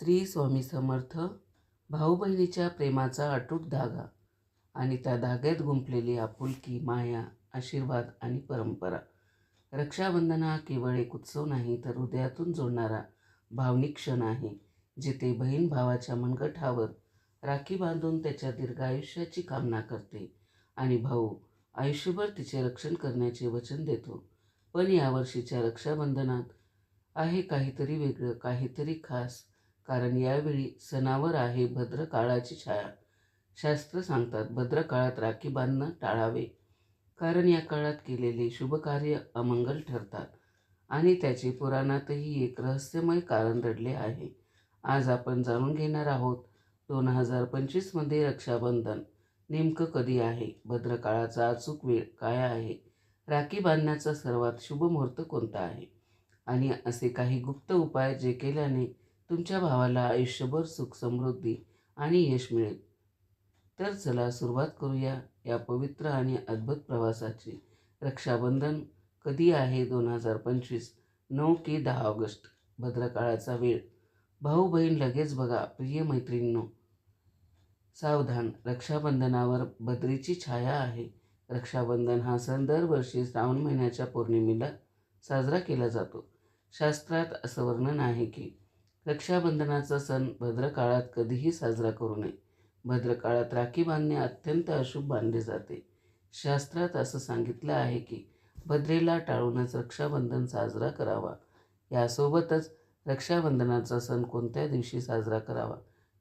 स्त्री स्वामी समर्थ भाऊ बहिणीच्या प्रेमाचा अटूट धागा आणि त्या धाग्यात गुंपलेली आपुलकी माया आशीर्वाद आणि परंपरा. रक्षाबंधन हा केवळ एक उत्सव नाही तर हृदयातून जोडणारा भावनिक क्षण आहे जिथे बहीण भावाच्या मनगटावर राखी बांधून त्याच्या दीर्घायुष्याची कामना करते आणि भाऊ आयुष्यभर तिचे रक्षण करण्याचे वचन देतो. पण यावर्षीच्या रक्षाबंधनात आहे काहीतरी वेगळं काहीतरी खास कारण यावेळी सणावर आहे भद्रकाळाची छाया. शास्त्र सांगतात भद्रकाळात राखी बांधणं टाळावे. कारण या काळात केलेले शुभकार्य अमंगल ठरतात आणि त्याचे पुराणातही एक रहस्यमय कारण दडले आहे. आज आपण जाणून घेणार आहोत दोन हजार पंचवीसमध्ये रक्षाबंधन नेमकं कधी आहे? भद्रकाळाचा अचूक वेळ काय आहे? राखी बांधण्याचा सर्वात शुभ मुहूर्त कोणता आहे? आणि असे काही गुप्त उपाय जे केल्याने तुमच्या भावाला आयुष्यभर सुख समृद्धी आणि यश मिळेल. तर चला सुरुवात करूया या पवित्र आणि अद्भुत प्रवासाची. रक्षाबंधन कधी आहे दोन हजार पंचवीस? नऊ की दहा ऑगस्ट. भद्रकाळाचा वेळ. भाऊ बहीण लगेच बघा प्रिय मैत्रिणींनो. सावधान. रक्षाबंधनावर बद्रीची छाया आहे. रक्षाबंधन हा सण दरवर्षी श्रावण महिन्याच्या पौर्णिमेला साजरा केला जातो. शास्त्रात असं वर्णन आहे की रक्षाबंधनाचा सण भद्रकाळात कधीही साजरा करू नये. भद्रकाळात राखी बांधणे अत्यंत अशुभ मानले जाते. शास्त्रात असं सांगितलं आहे की भद्रेला टाळूनच रक्षाबंधन साजरा करावा. यासोबतच रक्षाबंधनाचा सण कोणत्या दिवशी साजरा करावा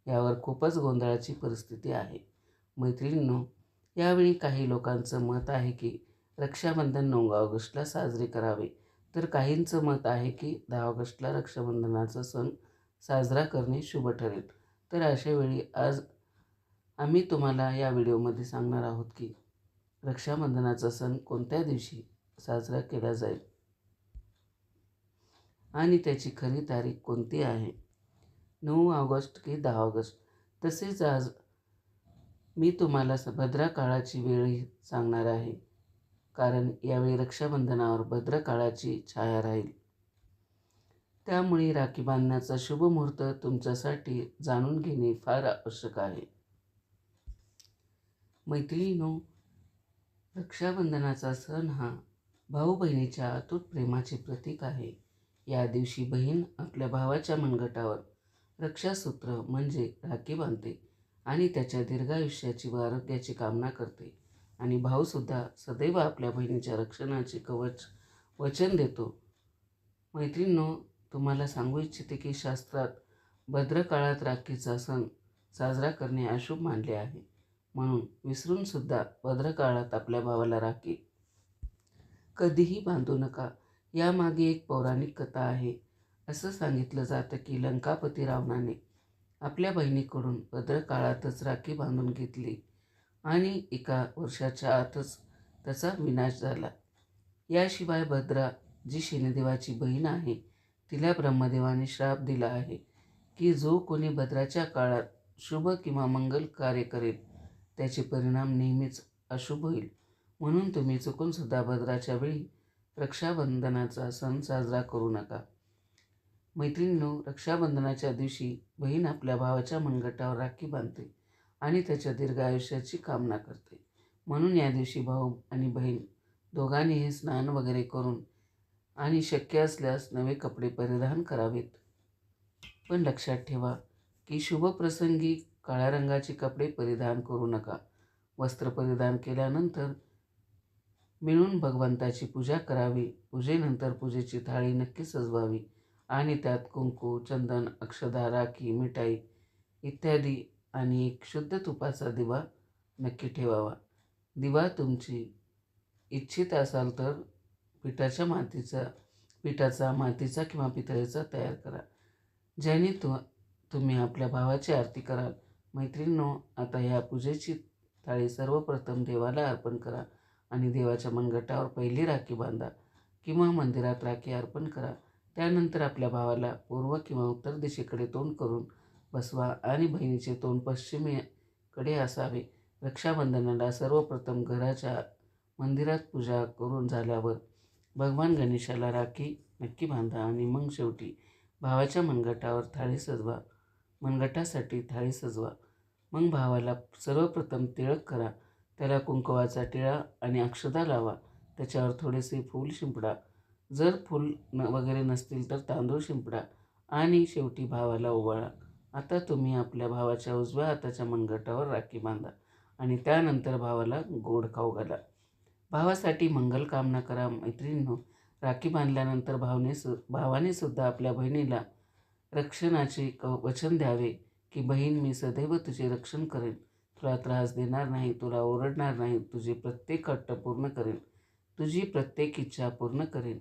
यावर खूपच गोंधळाची परिस्थिती आहे. मैत्रिणींनो यावेळी काही लोकांचं मत आहे की रक्षाबंधन नऊ ऑगस्टला साजरे करावे. तर काहींचं मत आहे की दहा ऑगस्टला रक्षाबंधनाचा सण साजरा करणे शुभ ठरेल. तर अशावेळी आज आम्ही तुम्हाला या व्हिडिओमध्ये सांगणार आहोत की रक्षाबंधनाचा सण कोणत्या दिवशी साजरा केला जाईल? आणि त्याची खरी तारीख कोणती आहे? नऊ ऑगस्ट की दहा ऑगस्ट. तसेच आज मी तुम्हाला भद्रा काळाची वेळही सांगणार आहे. कारण यावेळी रक्षाबंधनावर भद्र काळाची छाया राहील. त्यामुळे राखी बांधण्याचा शुभ मुहूर्त तुमच्यासाठी जाणून घेणे फार आवश्यक आहे. मैत्रिणीनो रक्षाबंधनाचा सण हा भाऊ बहिणीच्या अतूट प्रेमाचे प्रतीक आहे. या दिवशी बहीण आपल्या भावाच्या मनगटावर रक्षासूत्र म्हणजे राखी बांधते आणि त्याच्या दीर्घायुष्याची व आरोग्याची कामना करते. आणि भाऊसुद्धा सदैव आपल्या बहिणीच्या रक्षणाचे कवच वचन देतो. मैत्रिणींनो तुम्हाला सांगू इच्छिते की शास्त्रात भद्रकाळात राखीचा सण साजरा करणे अशुभ मानले आहे. म्हणून विसरूनसुद्धा भद्रकाळात आपल्या भावाला राखी. कधीही बांधू नका. यामागे एक पौराणिक कथा आहे. असं सांगितलं जातं की लंकापती रावणाने आपल्या बहिणीकडून भद्रकाळातच राखी बांधून घेतली आणि एका वर्षाच्या आतच त्याचा विनाश झाला. याशिवाय भद्रा जी शनिदेवाची बहीण आहे तिला ब्रह्मदेवाने श्राप दिला आहे की जो कोणी भद्राच्या काळात शुभ किंवा मंगल कार्य करेल त्याचे परिणाम नेहमीच अशुभ होईल. म्हणून तुम्ही चुकूनसुद्धा भद्राच्या वेळी रक्षाबंधनाचा सण साजरा करू नका. मैत्रिणींनो रक्षाबंधनाच्या दिवशी बहीण आपल्या भावाच्या मनगटावर राखी बांधते आणि त्याच्या दीर्घ आयुष्याची कामना करते. म्हणून या दिवशी भाऊ आणि बहीण दोघांनीही स्नान वगैरे करून आणि शक्य असल्यास नवे कपडे परिधान करावेत. पण लक्षात ठेवा की शुभप्रसंगी काळ्या रंगाचे कपडे परिधान करू नका. वस्त्र परिधान केल्यानंतर मिळून भगवंताची पूजा करावी. पूजेनंतर पूजेची थाळी नक्की सजवावी. आणि त्यात कुंकू चंदन अक्षदा राखी मिठाई इत्यादी आणि एक शुद्ध तुपाचा दिवा नक्की ठेवावा. दिवा तुमची इच्छित असाल तर पिठाच्या मातीचा पिठाचा मातीचा किंवा पितळेचा तयार करा. ज्याने तु तुम्ही आपल्या भावाची आरती कराल. मैत्रिणींनो आता या पूजेची थाळी सर्वप्रथम देवाला अर्पण करा आणि देवाच्या मनगटावर पहिली राखी बांधा किंवा मंदिरात राखी अर्पण करा. त्यानंतर आपल्या भावाला पूर्व किंवा उत्तर दिशेकडे तोंड करून बसवा आणि बहिणीचे तोंड पश्चिमेकडे असावे. रक्षाबंधनाला सर्वप्रथम घराच्या मंदिरात पूजा करून झाल्यावर भगवान गणेशाला राखी नक्की बांधा आणि मग शेवटी भावाच्या मनगटावर थाळी सजवा. मनगटासाठी थाळी सजवा. मग भावाला सर्वप्रथम तिळक करा. त्याला कुंकवाचा टिळा आणि अक्षदा लावा. त्याच्यावर थोडेसे फूल शिंपडा. जर फूल न वगैरे नसतील तर तांदूळ शिंपडा आणि शेवटी भावाला ओवाळा. आता तुम्ही आपल्या भावाच्या उजव्या हाताच्या मनगटावर राखी बांधा आणि त्यानंतर भावाला गोड खाऊ घाला. भावासाठी मंगल कामना करा मैत्रिणींनो. राखी बांधल्यानंतर भावने सु भावाने सुद्धा आपल्या बहिणीला रक्षणाचे क वचन द्यावे की बहीण मी सदैव तुझे रक्षण करेन. तुला त्रास देणार नाही तुला ओरडणार नाही तुझे प्रत्येक हट्ट पूर्ण करेन. तुझी प्रत्येक इच्छा पूर्ण करेन.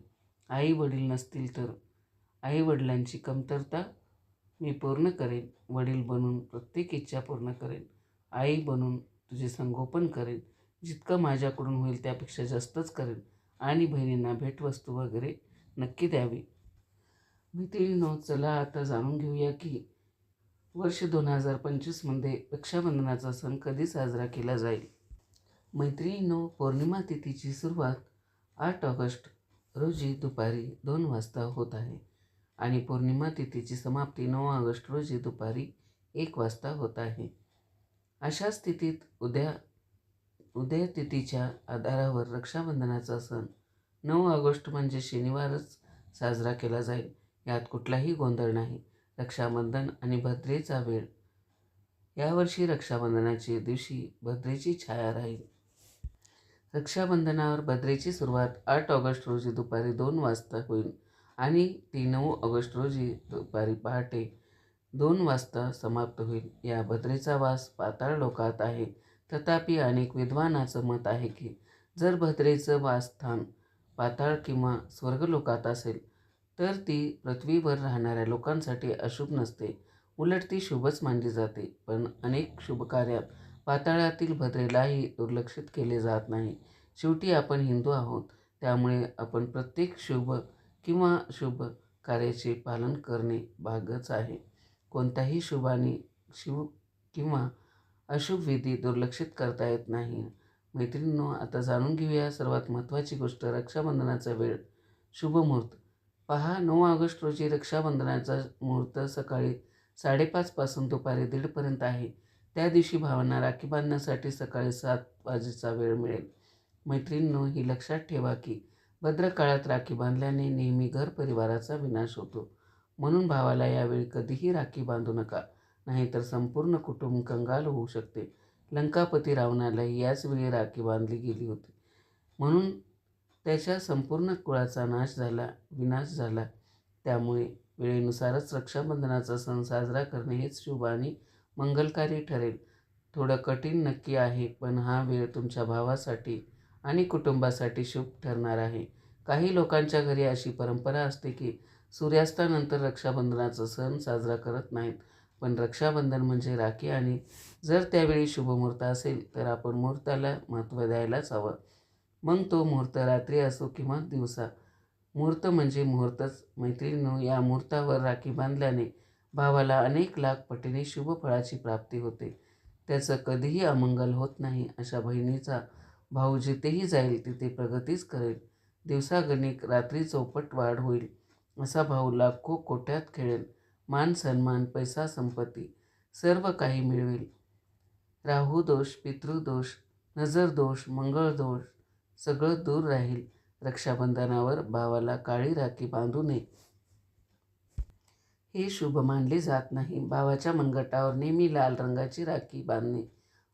आई वडील नसतील तर आई वडिलांची कमतरता मी पूर्ण करेन. वडील बनून प्रत्येक इच्छा पूर्ण करेन. आई बनून तुझे संगोपन करेन. जितकं माझ्याकडून होईल त्यापेक्षा जास्तच करेन. आणि बहिणींना भेटवस्तू वगैरे नक्की द्यावी. मैत्रिणींनो चला आता जाणून घेऊया की वर्ष दोन हजार पंचवीसमध्ये रक्षाबंधनाचा सण कधी साजरा केला जाईल? मैत्रिणींनो पौर्णिमा तिथीची सुरुवात आठ ऑगस्ट रोजी दुपारी दोन वाजता होत आहे. आणि पौर्णिमा तिथीची समाप्ती नऊ ऑगस्ट रोजी दुपारी एक वाजता होत आहे. अशा स्थितीत उद्या उदय तिथीच्या आधारावर रक्षाबंधनाचा सण नऊ ऑगस्ट म्हणजे शनिवारच साजरा केला जाईल. यात कुठलाही गोंधळ नाही. रक्षाबंधन आणि भद्रेचा वेळ. यावर्षी रक्षाबंधनाच्या दिवशी भद्रेची छाया राहील. रक्षाबंधनावर भद्रेची सुरुवात आठ ऑगस्ट रोजी दुपारी दोन वाजता होईल आणि ती नऊ ऑगस्ट रोजी दुपारी पहाटे दोन वाजता समाप्त होईल. या भद्रेचा वास पाताळ लोकात आहे. तथापि अनेक विद्वानाचं मत आहे की जर भद्रेचं वासस्थान पाताळ किंवा स्वर्गलोकात असेल तर ती पृथ्वीवर राहणाऱ्या लोकांसाठी अशुभ नसते. उलट ती शुभच मानली जाते पण अनेक शुभकार्यात पाताळातील भद्रेलाही दुर्लक्षित केले जात नाही. शेवटी आपण हिंदू आहोत त्यामुळे आपण प्रत्येक शुभ किंवा शुभ कार्याचे पालन करणे भागच आहे. कोणत्याही शुभाने शिव किंवा अशुभ विधी दुर्लक्षित करता येत नाही. मैत्रिणींनो आता जाणून घेऊया सर्वात महत्त्वाची गोष्ट रक्षाबंधनाचा वेळ. शुभ मुहूर्त. पहा नऊ ऑगस्ट रोजी रक्षाबंधनाचा मुहूर्त सकाळी साडेपाचपासून दुपारी दीडपर्यंत आहे. त्या दिवशी भावांना राखी बांधण्यासाठी सकाळी सात वाजेचा वेळ मिळेल. मैत्रिणींनो ही लक्षात ठेवा की भद्रकाळात राखी बांधल्याने नेहमी घर परिवाराचा विनाश होतो. म्हणून भावाला यावेळी कधीही राखी बांधू नका. नाहीतर संपूर्ण कुटुंब कंगाल होऊ शकते. लंकापती रावणालाही याच वेळी राखी बांधली गेली होती. म्हणून त्याच्या संपूर्ण कुळाचा नाश झाला विनाश झाला. त्यामुळे वेळेनुसारच रक्षाबंधनाचा सण साजरा करणे हेच शुभ आणि मंगलकारी ठरेल. थोडं कठीण नक्की आहे पण हा वेळ तुमच्या भावासाठी आणि कुटुंबासाठी शुभ ठरणार आहे. काही लोकांच्या घरी अशी परंपरा असते की सूर्यास्तानंतर रक्षाबंधनाचा सण साजरा करत नाहीत. पण रक्षाबंधन म्हणजे राखी आणि जर त्यावेळी शुभमुहूर्त असेल तर आपण मुहूर्ताला महत्त्व द्यायलाच हवं. मग तो मुहूर्त रात्री असो किंवा दिवसा. मुहूर्त म्हणजे मुहूर्तच. मैत्रिणीनो या मुहूर्तावर राखी बांधल्याने भावाला अनेक लाख पटीने शुभ फळाची प्राप्ती होते. त्याचं कधीही अमंगल होत नाही अशा बहिणीचा भाऊ जिथेही जाईल तिथे प्रगतीच करेल. दिवसागणिक रात्री चौपट वाढ होईल असा भाऊ लाखो कोट्यात खेळेल. मान सन्मान पैसा संपत्ती सर्व काही मिळवेल. राहू दोष पितृदोष नजरदोष मंगळदोष सगळं दूर राहील. रक्षाबंधनावर भावाला काळी राखी बांधू नये. हे शुभ मानले जात नाही. भावाच्या मनगटावर नेहमी लाल रंगाची राखी बांधणे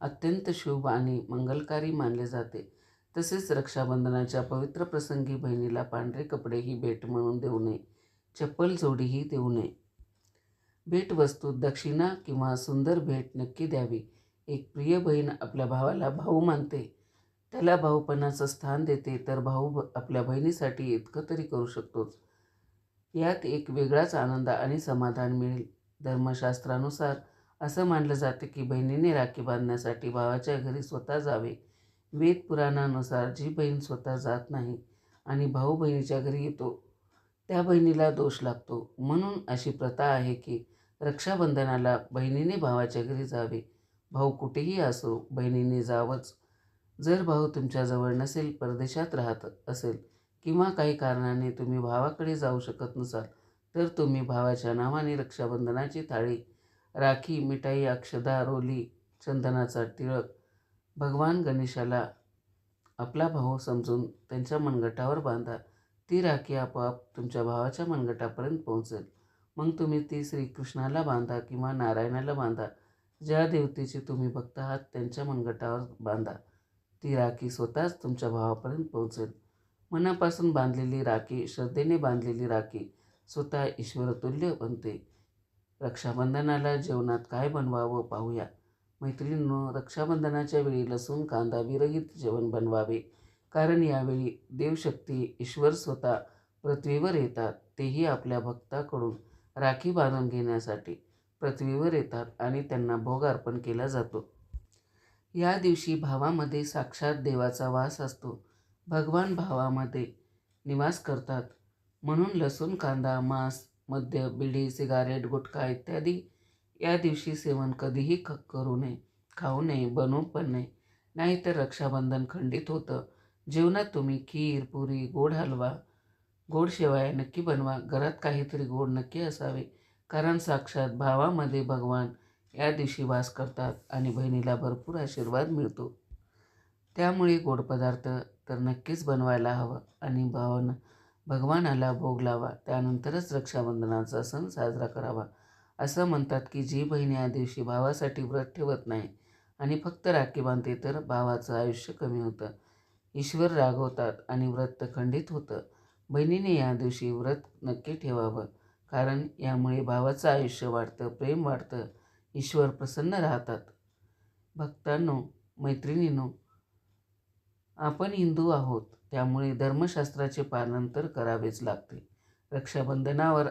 अत्यंत शुभ आणि मंगलकारी मानले जाते. तसेच रक्षाबंधनाच्या पवित्र प्रसंगी बहिणीला पांढरे कपडेही भेट म्हणून देऊ नये. चप्पल जोडीही देऊ नये. भेटवस्तू दक्षिणा किंवा सुंदर भेट नक्की द्यावी. एक प्रिय बहीण आपल्या भावाला भाऊ मानते. त्याला भाऊपणाचं स्थान देते तर भाऊ आपल्या बहिणीसाठी इतकं तरी करू शकतोच. यात एक वेगळाच आनंद आणि समाधान मिळेल. धर्मशास्त्रानुसार असं मानलं जातं की बहिणीने राखी बांधण्यासाठी भावाच्या घरी स्वतः जावे. वेद पुराणानुसार जी बहीण स्वतः जात नाही आणि भाऊ बहिणीच्या घरी येतो त्या बहिणीला दोष लागतो. म्हणून अशी प्रथा आहे की रक्षाबंधनाला बहिणीने भावाच्या घरी जावे. भाऊ कुठेही असो बहिणीने जावंच. जर भाऊ तुमच्याजवळ नसेल परदेशात राहत असेल किंवा काही कारणाने तुम्ही भावाकडे जाऊ शकत नसाल तर तुम्ही भावाच्या नावाने रक्षाबंधनाची थाळी राखी मिठाई अक्षदा रोली चंदनाचा टिळक भगवान गणेशाला आपला भाऊ समजून त्यांच्या मनगटावर बांधा. ती राखी आपोआप तुमच्या भावाच्या मनगटापर्यंत पोहोचेल. मग तुम्ही ती श्रीकृष्णाला बांधा किंवा नारायणाला बांधा. ज्या देवतेची तुम्ही भक्त आहात त्यांच्या मनगटावर बांधा. ती राखी स्वतःच तुमच्या भावापर्यंत पोहोचेल. मनापासून बांधलेली राखी श्रद्धेने बांधलेली राखी स्वतः ईश्वरतुल्य बनते. रक्षाबंधनाला जेवणात काय बनवावं पाहूया. मैत्रिणींनो रक्षाबंधनाच्या वेळी लसूण कांदा विरहित जेवण बनवावे. कारण यावेळी देवशक्ती ईश्वर स्वतः पृथ्वीवर येतात तेही आपल्या भक्ताकडून. राखी बांधून घेण्यासाठी पृथ्वीवर येतात आणि त्यांना भोग अर्पण केला जातो. या दिवशी भावामध्ये साक्षात देवाचा वास असतो. भगवान भावामध्ये निवास करतात. म्हणून लसूण कांदा मांस मद्य बिडी सिगारेट गुटखा इत्यादी या दिवशी सेवन कधीही ख करू नये खाऊ नये बनवू पण नये. नाहीतर रक्षाबंधन खंडित होतं. जेवणात तुम्ही खीर पुरी गोड हलवा गोड शेवाय नक्की बनवा. घरात काहीतरी गोड नक्की असावे. कारण साक्षात भावामध्ये भगवान या दिवशी वास करतात आणि बहिणीला भरपूर आशीर्वाद मिळतो. त्यामुळे गोड पदार्थ तर नक्कीच बनवायला हवं आणि भावानं भगवानाला भोग लावा. त्यानंतरच रक्षाबंधनाचा सण साजरा करावा. असं म्हणतात की जी बहीण या दिवशी भावासाठी व्रत ठेवत नाही आणि फक्त राखी बांधते तर भावाचं आयुष्य कमी होतं. ईश्वर रागवतात आणि व्रत खंडित होतं. बहिणीने या दिवशी व्रत नक्की ठेवावं. कारण यामुळे भावाचं आयुष्य वाढतं प्रेम वाढतं ईश्वर प्रसन्न राहतात. भक्तांनो मैत्रिणींनो आपण हिंदू आहोत त्यामुळे धर्मशास्त्राचे पालन तर करावेच लागते. रक्षाबंधनावर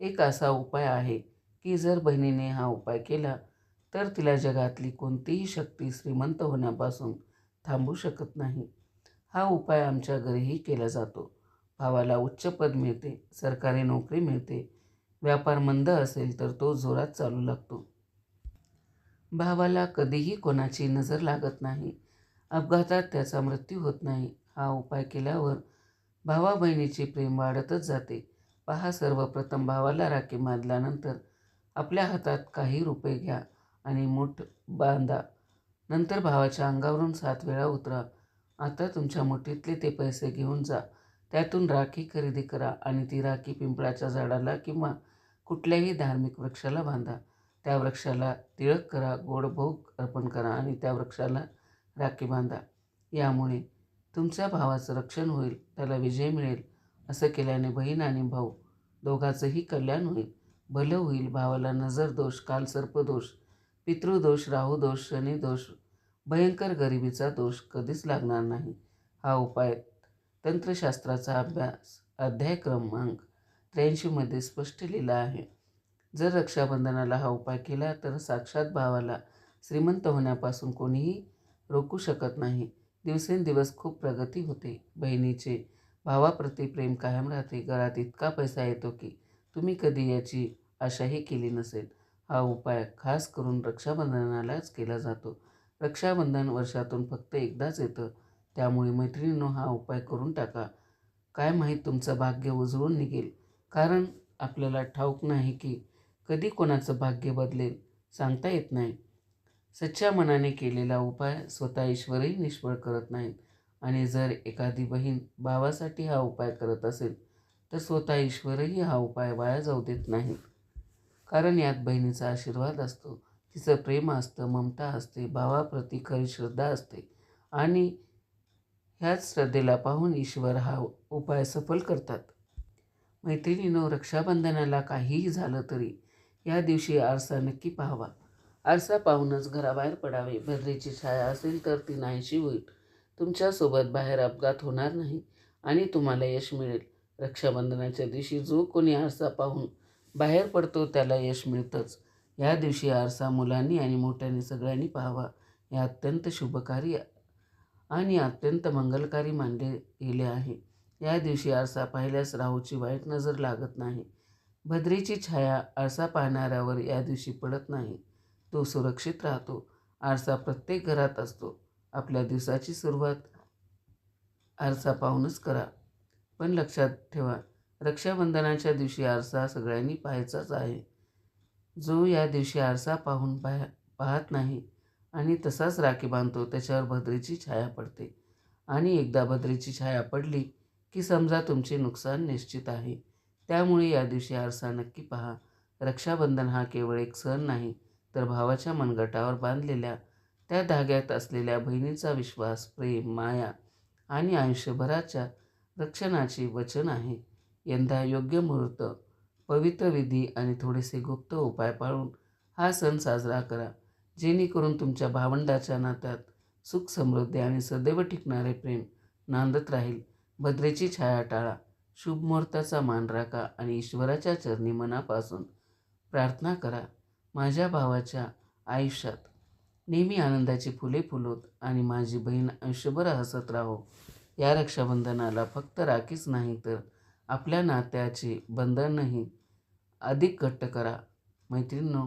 एक असा उपाय आहे की जर बहिणीने हा उपाय केला तर तिला जगातली कोणतीही शक्ती श्रीमंत होण्यापासून थांबू शकत नाही. हा उपाय आमच्या घरीही केला जातो. भावाला उच्च पद मिळते सरकारी नोकरी मिळते व्यापार मंद असेल तर तो जोरात चालू लागतो. भावाला कधीही कोणाची नजर लागत नाही अपघातात त्याचा मृत्यू होत नाही. हा उपाय केल्यावर भावा बहिणीचे प्रेम वाढतच जाते. पहा सर्वप्रथम भावाला राखी बांधल्यानंतर आपल्या हातात काही रुपये घ्या आणि मूठ बांधा. नंतर भावाच्या अंगावरून सात वेळा उतरा. आता तुमच्या मुठीतले ते पैसे घेऊन जा. त्यातून राखी खरेदी करा आणि ती राखी पिंपळाच्या झाडाला किंवा कुठल्याही धार्मिक वृक्षाला बांधा. त्या वृक्षाला तिळक करा गोड भोग अर्पण करा आणि त्या वृक्षाला राखी बांधा. यामुळे तुमच्या भावाचं रक्षण होईल त्याला विजय मिळेल असं केल्याने बहीण आणि भाऊ दोघांचंही कल्याण होईल. भलं होईल भावाला नजर दोष कालसर्पदोष पितृदोष राहुदोष शनिदोष भयंकर गरिबीचा दोष कधीच लागणार नाही. हा उपाय तंत्रशास्त्राचा अभ्यास अध्याय क्रमांक त्र्याऐंशीमध्ये स्पष्ट लिहिला आहे. जर रक्षाबंधनाला हा उपाय केला तर साक्षात भावाला श्रीमंत होण्यापासून कोणीही रोखू शकत नाही. दिवसेंदिवस खूप प्रगती होते. बहिणीचे भावाप्रती प्रेम कायम राहते. घरात इतका पैसा येतो की तुम्ही कधी याची आशाही केली नसेल. हा उपाय खास करून रक्षाबंधनालाच केला जातो. रक्षाबंधन वर्षातून फक्त एकदाच येतं. त्यामुळे मैत्रिणींनो हा उपाय करून टाका. काय माहीत तुमचं भाग्य उजळून निघेल. कारण आपल्याला ठाऊक नाही की कधी कोणाचं भाग्य बदलेल सांगता येत नाही. सच्च्या मनाने केलेला उपाय स्वतः ईश्वरही निष्फळ करत नाहीत. आणि जर एखादी बहीण भावासाठी हा उपाय करत असेल तर स्वतः ईश्वरही हा उपाय वाया जाऊ देत नाही. कारण यात बहिणीचा आशीर्वाद असतो. तिचं प्रेम असतं ममता असते भावाप्रती खरी श्रद्धा असते. आणि ह्याच श्रद्धेला पाहून ईश्वर हा उपाय सफल करतात. मैत्रिणीनो रक्षाबंधनाला काहीही झालं तरी या दिवशी आरसा नक्की पाहावा. आरसा पाहूनच घराबाहेर पडावे. भद्रेची छाया असेल तर ती नाहीशी होईल. तुमच्यासोबत बाहेर अपघात होणार नाही आणि तुम्हाला यश मिळेल. रक्षाबंधनाच्या दिवशी जो कोणी आरसा पाहून बाहेर पडतो त्याला यश मिळतंच. या दिवशी आरसा मुलांनी आणि मोठ्यांनी सगळ्यांनी पाहावा. हे अत्यंत शुभकारी आणि अत्यंत मंगलकारी मानले गेले आहे. या दिवशी आरसा पाहिल्यास राहूची वाईट नजर लागत नाही. भद्रीची छाया आरसा पाहणाऱ्यावर या दिवशी पडत नाही. तो सुरक्षित राहतो. आरसा प्रत्येक घरात असतो. आपल्या दिवसाची सुरुवात आरसा पाहूनच करा. पण लक्षात ठेवा रक्षाबंधनाच्या दिवशी आरसा सगळ्यांनी पाहायचाच आहे. जो या दिवशी आरसा पाहून पाह पाहत नाही आणि तसाच राखी बांधतो त्याच्यावर भद्रेची छाया पडते. आणि एकदा भद्रेची छाया पडली की समजा तुमचे नुकसान निश्चित आहे. त्यामुळे या दिवशी आरसा नक्की पहा. रक्षाबंधन हा केवळ एक सण नाही तर भावाच्या मनगटावर बांधलेल्या त्या धाग्यात असलेल्या बहिणीचा विश्वास प्रेम माया आणि आयुष्यभराच्या रक्षणाचे वचन आहे. यंदा योग्य मुहूर्त पवित्र विधी आणि थोडेसे गुप्त उपाय पाळून हा सण साजरा करा. जेणेकरून तुमच्या भावंडाच्या नात्यात सुख समृद्धी आणि सदैव टिकणारे प्रेम नांदत राहील. भद्रेची छाया टाळा. शुभ मुहूर्ताचा मान राखा आणि ईश्वराच्या चरणी मनापासून प्रार्थना करा. माझ्या भावाच्या आयुष्यात नेहमी आनंदाची फुले फुलोत आणि माझी बहीण आयुष्यभर हसत राहो. या रक्षाबंधनाला फक्त राखीच नाही तर आपल्या नात्याचे बंधनही अधिक घट्ट करा. मैत्रिणींनो